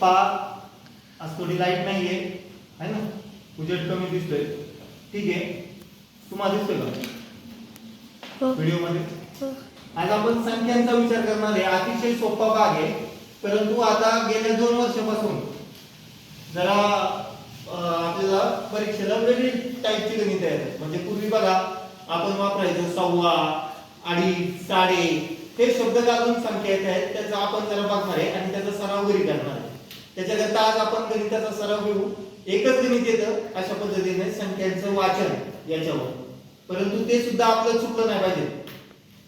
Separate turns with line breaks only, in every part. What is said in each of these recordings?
पा आज थोडी लाइट नाहीये आहे ना? उजेड कमी दिसतोय. ठीक आहे. तुम्हाला दिसतोय का?
हो.
व्हिडिओमध्ये
हो.
आज आपण संख्यांचा विचार करणार आहे. अतिशय सोपा भाग आहे. परंतु आता गेल्या दोन वर्षापासून जरा आपल्याला परीक्षेला वेगळी टाईपची गणित आहेत म्हणजे पूर्वी बघा आपण वापरायचो सव्वा अडीच साडे. हे शब्द घालून संख्या येत आहेत. त्याचा आपण जरा बघणार आहे आणि त्याचा सराव घरी करणार आहे. त्याच्याकरता आज आपण गणिताचा सराव घेऊ. एकच गणित येतं अशा पद्धतीने संख्यांचं वाचन याच्यावर. परंतु ते सुद्धा आपलं चुकलं नाही पाहिजे.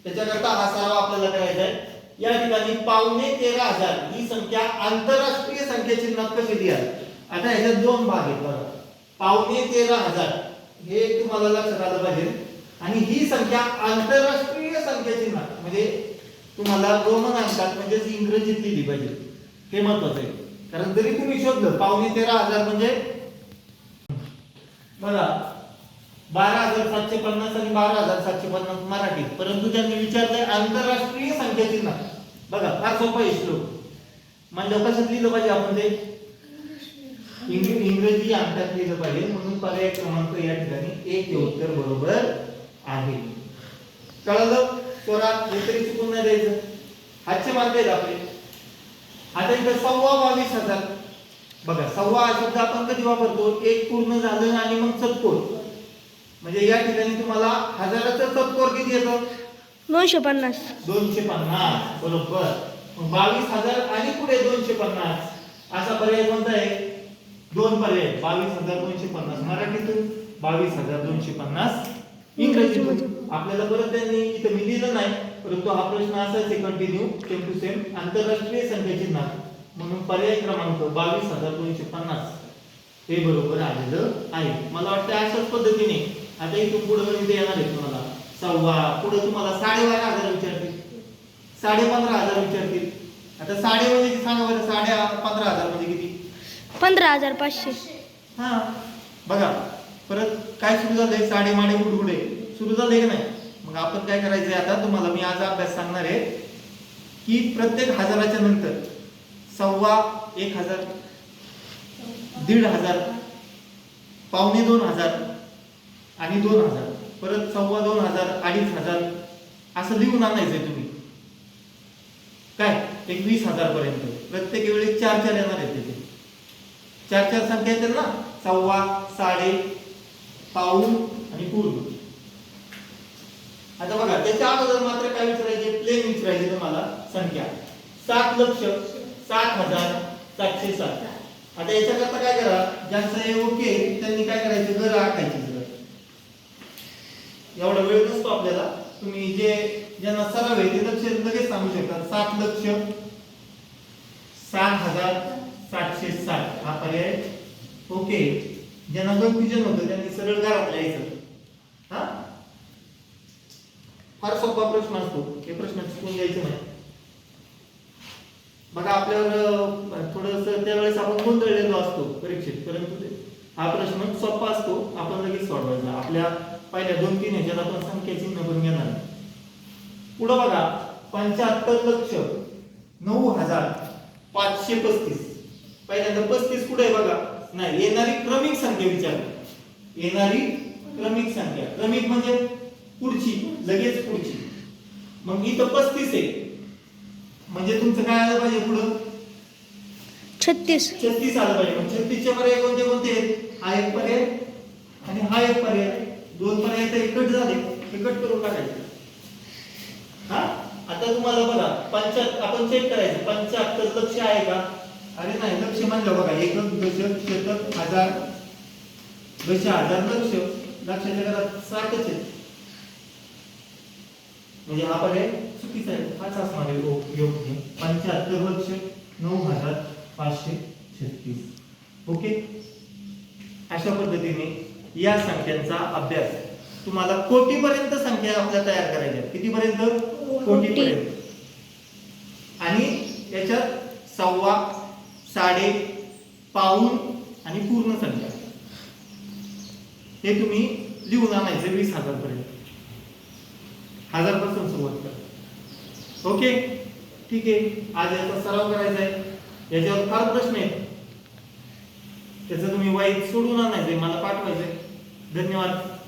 त्याच्याकरता हा सराव आपल्याला करायचा आहे. या ठिकाणी पावणे तेरा हजार ही संख्या आंतरराष्ट्रीय संख्येची चिन्हात कशी लिहाल आता ह्याच्यात दोन भाग आहेत बघा पावणे तेरा हजार. हे तुम्हाला लक्षात आलं पाहिजे. आणि ही संख्या आंतरराष्ट्रीय संख्येची चिन्हात म्हणजे तुम्हाला रोमन अंकात म्हणजेच इंग्रजीत लिहिली पाहिजे. हे महत्वाचं आहे. कारण जरी तुम्ही शोधलं पावणे तेरा हजार म्हणजे बघा बारा हजार सातशे पन्नास आणि बारा हजार सातशे पन्नास मराठी. परंतु त्यांनी विचारलंय आंतरराष्ट्रीय संख्याची ना बघा फार सोपा आहे श्लोक. म्हणजे कशात लिहिलं पाहिजे आपण ते? इंग्रजी अंकात लिहिलं पाहिजे म्हणून पर्याय क्रमांक या ठिकाणी एक हे उत्तर बरोबर आहे. कळलं? चोरा हे तरी चुकून नाही द्यायचं. हातचे मार्ग आहेत आपले. आता इथं सव्वा बावीस हजार. बघा सव्वा हा शब्द आपण कधी वापरतो? एक पूर्ण झालं आणि मग चतकोर म्हणजे या ठिकाणी तुम्हाला हजाराचं चतकोर किती येतं?
दोनशे पन्नास.
दोनशे पन्नास. बरोबर. बावीस हजार आणि पुढे दोनशे पन्नास. असा पर्याय कोणता आहे? दोन पर्याय. बावीस हजार दोनशे पन्नास मराठीतून बावीस हजार दोनशे पन्नास. इंग्रजीतून आपल्याला परत त्यांनी इथं मी लिहिलं नाही परंतु हा प्रश्न असाच आहे कंटिन्यू सेम टू सेम आंतरराष्ट्रीय संख्येचे नाव. म्हणून पर्याय क्रमांक बावीस हजार दोनशे पन्नास. हे बरोबर आलेलं आहे. मला वाटतं अशाच पद्धतीने आता इथून पुढे गणित येणार आहे तुम्हाला. सव्वा पुढे तुम्हाला साडेबारा हजार विचारतील. साडे पंधरा हजार विचारतील. आता साडे म्हणजे सांगा बरं साडे पंधरा हजार म्हणजे किती?
पंधरा हजार पाचशे.
हा. बघा परत काय सुरू झालंय? साडे माडे गुडगुडे सुरू झालंय की नाही? मग आपण काय करायचंय आता? तुम्हाला मी आज अभ्यास सांगणार आहे की प्रत्येक हजाराच्या नंतर सव्वा एक हजार दीड हजार पावणे दोन हजार आणि दोन हजार परत सव्वा दोन हजार अडीच हजार असं लिहून आणायचंय तुम्ही. काय? एक वीस हजार पर्यंत प्रत्येक वेळी चार चार येणार आहेत तिथे. चार चार संख्या येतील ना? सव्वा साडे पाऊल आणि पूर्ण. आता बघा त्याच्या अगोदर मात्र काय विचारायचे? प्लेन विचारायचे तुम्हाला. संख्या. सात लक्ष सात हजार सातशे सात. आता याच्याकरता काय करा? ज्यांचं हे ओके त्यांनी काय करायचं? घर आखायचे सगळं. एवढा वेळ नसतो आपल्याला. तुम्ही जे ज्यांना सराव आहे ते लक्ष लगेच सांगू शकता सात लक्ष सात हजार सातशे सात. हा पर्याय ओके ज्यांना कन्फ्युजन होतं त्यांनी सरळ घरात लिहायचं हा? फार सोपा प्रश्न असतो. हे प्रश्न चुकून द्यायचं नाही. बघा आपल्यावर थोडस त्यावेळेस आपण गोंधळलेलो असतो परीक्षेत परंतु हा प्रश्न सोपा असतो. आपण लगेच सोडवायचा. आपल्या पहिल्या दोन तीन ह्याच्यात आपण संख्या चिन्ह पण घेणार पुढं बघा पंच्याहत्तर लक्ष नऊ हजार पाचशे पस्तीस. पहिल्यांदा पस्तीस कुठे आहे बघा? नाही येणारी क्रमिक संख्या विचारली येणारी क्रमिक संख्या. क्रमिक म्हणजे पुढची लगेच पुढची. मग इथं पस्तीस आहे. म्हणजे तुमचं काय आलं पाहिजे पुढं?
छत्तीस.
छत्तीस आलं पाहिजे. मग छत्तीसचे पर्याय कोणते कोणते आहेत? हा एक पर्याय आणि हा एक पर्याय. दोन पर्याय तर एकट झाले. एकट करून टाकायचे. हा? आता तुम्हाला बघा पंचाहत्तर आपण चेक करायचं. पंच्याहत्तर लक्ष आहे का? अरे नाही लक्ष म्हणलं बघा. एकक दशक शतक हजार दश हजार लक्ष. लक्षाच्या घरात साठच आहे. म्हणजे हा पर्याय चुकीचा आहे. हाच असणार आहे योग्य पंच्याहत्तर लक्ष नऊ हजार पाचशे छत्तीस. ओके? अशा पद्धतीने या संख्यांचा अभ्यास. तुम्हाला कोटीपर्यंत संख्या आपल्या तयार करायच्या. कितीपर्यंत? कोटीपर्यंत. आणि याच्यात सव्वा साडे पाऊन आणि पूर्ण संख्या. हे तुम्ही लिहून आणायचे वीस हजार पर्यंत हजारपासून सुरुवात करा. ओके? ठीक आहे. आज याचा सराव करायचा आहे. याच्यावर फार प्रश्न आहेत. त्याचं तुम्ही वाईट सोडून आणायचंय. मला पाठवायचंय. धन्यवाद.